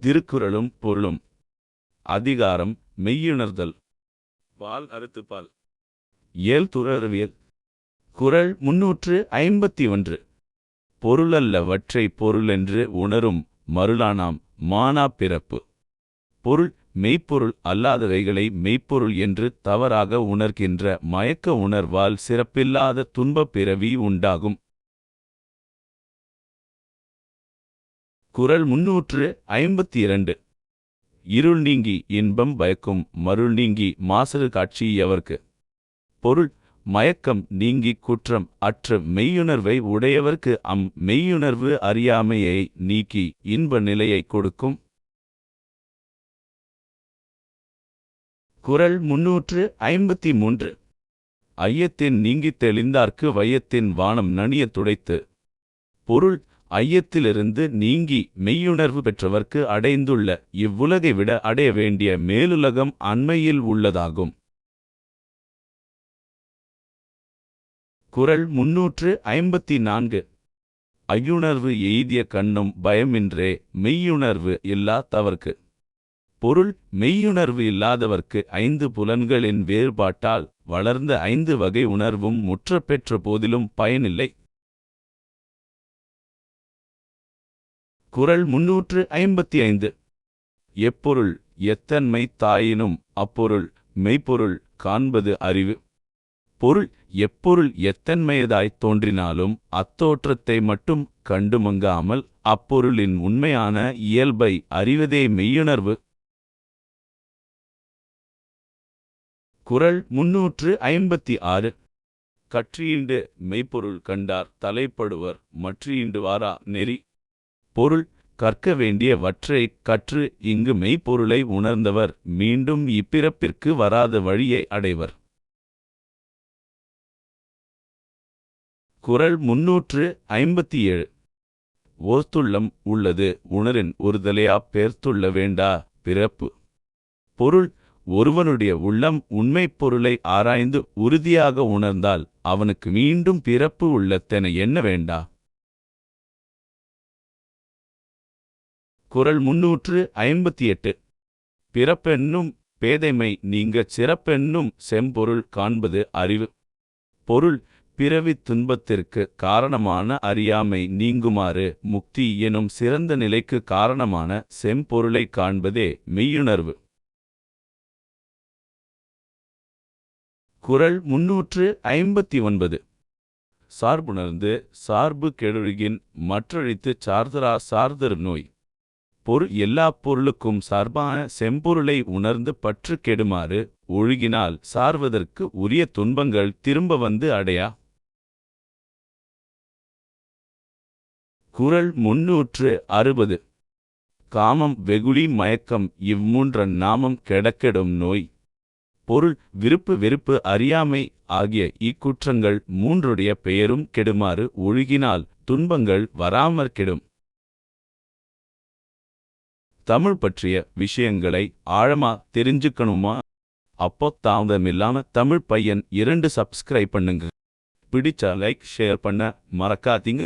திருக்குறளும் பொருளும். அதிகாரம் மெய்யுணர்தல். பால் அறுத்து பால். ஏல் துறவியல். குறள் முன்னூற்று ஐம்பத்தி ஒன்று. பொருளல்லவற்றை பொருளென்று உணரும் மருளானாம் மானா பிறப்பு. பொருள் மெய்ப்பொருள் அல்லாதவைகளை மெய்ப்பொருள் என்று தவறாக உணர்கின்ற மயக்க உணர்வால் சிறப்பில்லாத துன்பப் பிறவி உண்டாகும். குறள் முன்னூற்று ஐம்பத்தி இரண்டு இருள் நீங்கி இன்பம் பயக்கும் மருள் நீங்கி மாசறு காட்சி எவர்க்கு? பொருள் மயக்கம் நீங்கி குற்றம் அற்ற மெய்யுணர்வை உடையவர்க்கு அம் மெய்யுணர்வு அறியாமையை நீக்கி இன்ப நிலையை கொடுக்கும். குறள் முன்னூற்று ஐம்பத்தி மூன்று. ஐயத்தின் நீங்கித் தெளிந்தார்க்கு வையத்தின் வானம் நனியத் துடைத்து. பொருள் ஐயத்திலிருந்து நீங்கி மெய்யுணர்வு பெற்றவர்க்கு அடைந்துள்ள இவ்வுலகை விட அடைய வேண்டிய மேலுலகம் அண்மையில் உள்ளதாகும். குறள் முன்னூற்று ஐம்பத்தி நான்கு. ஐயுணர்வு எய்திய கண்ணும் பயமின்றே மெய்யுணர்வு இல்லா தவர்க்கு. பொருள் மெய்யுணர்வு இல்லாதவர்க்கு ஐந்து புலன்களின் வேறுபாட்டால் வளர்ந்த ஐந்து வகை உணர்வும் முற்ற பெற்ற போதிலும் பயனில்லை. குறள் முன்னூற்று ஐம்பத்தி ஐந்து. எப்பொருள் எத்தன்மை தாயினும் அப்பொருள் மெய்ப்பொருள் காண்பது அறிவு. பொருள் எப்பொருள் எத்தன்மையதாய்த் தோன்றினாலும் அத்தோற்றத்தை மட்டும் கண்டுமங்காமல் அப்பொருளின் உண்மையான இயல்பை அறிவதே மெய்யுணர்வு. குறள் முன்னூற்று ஐம்பத்தி ஆறு. கற்றியீண்டு மெய்ப்பொருள் கண்டார் தலைப்படுவர் மற்றியீண்டு வாரா நெறி. பொருள் கற்க வேண்டிய வற்றை கற்று இங்கு மெய்ப்பொருளை உணர்ந்தவர் மீண்டும் இப்பிறப்பிற்கு வராத வழியை அடைவர். குரல் முன்னூற்று ஐம்பத்தி ஏழு. ஓர்த்துள்ளம் உள்ளது உணரின் ஒருதலையா பேர்த்துள்ள வேண்டா பிறப்பு. பொருள் ஒருவனுடைய உள்ளம் உண்மைப் பொருளை ஆராய்ந்து உறுதியாக உணர்ந்தால் அவனுக்கு மீண்டும் பிறப்பு உள்ளத்தென எண்ண வேண்டா? குரல் முன்னூற்று ஐம்பத்தி எட்டு பிறப்பென்னும் பேதைமை நீங்கச் சிறப்பென்னும் செம்பொருள் காண்பது அறிவு. பொருள் பிறவித் துன்பத்திற்கு காரணமான அறியாமை நீங்குமாறு முக்தி எனும் சிறந்த நிலைக்கு காரணமான செம்பொருளை காண்பதே மெய்யுணர்வு. குறள் முன்னூற்று ஐம்பத்தி ஒன்பது. சார்புணர்ந்து சார்பு கெடுழுகின் மற்றழித்து சார்தரா சார்தர் நோய். பொருள் எல்லா பொருளுக்கும் சார்பான செம்பொருளை உணர்ந்து பற்று கெடுமாறு ஒழுகினால் சார்வதற்கு உரிய துன்பங்கள் திரும்ப வந்து அடையா? குறள் முன்னூற்று அறுபது. காமம் வெகுளி மயக்கம் இம்மூன்றன் நாமம் கெடக்கெடும் நோய். பொருள் விருப்பு வெறுப்பு அறியாமை ஆகிய இக்குற்றங்கள் மூன்றுடைய பெயரும் கெடுமாறு ஒழுகினால் துன்பங்கள் வராமற் கெடும். தமிழ் பற்றிய விஷயங்களை ஆழமா தெரிஞ்சுக்கணுமா? அப்போ தாமதமில்லாம தமிழ் பையன் இரண்டு சப்ஸ்கிரைப் பண்ணுங்க. பிடிச்சா லைக் ஷேர் பண்ண மறக்காதீங்க.